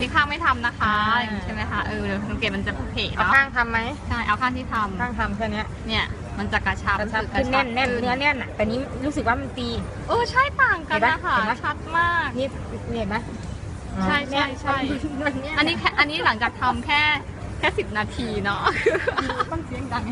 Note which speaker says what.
Speaker 1: อีกข้างไม่ทำนะคะใช่ไหมคะเออเดี๋ยวสังเกตมันจะเพะ
Speaker 2: เอา
Speaker 1: เนาะ
Speaker 2: ข้างทำไหม
Speaker 1: ใช่เอาข้างที่ทำ
Speaker 2: ข้างทำแค่เนี้ย
Speaker 1: เนี่ยมันจะกระชับ
Speaker 2: กระชับขึ้นแน่นแน่นเนื้อแน่นอะแต่นี้รู้สึกว่ามันตี
Speaker 1: เออใช่ต่างกัน
Speaker 2: เห็นปะ
Speaker 1: คะ
Speaker 2: เห็นปะ
Speaker 1: ชัดมาก
Speaker 2: นี่เห็นไหม
Speaker 1: ใช่ใช่ใช่ อันนี้แค่อันนี้หลังจากทำแค่แค่สิบนาทีเนาะ
Speaker 2: ต้องเสียงดัง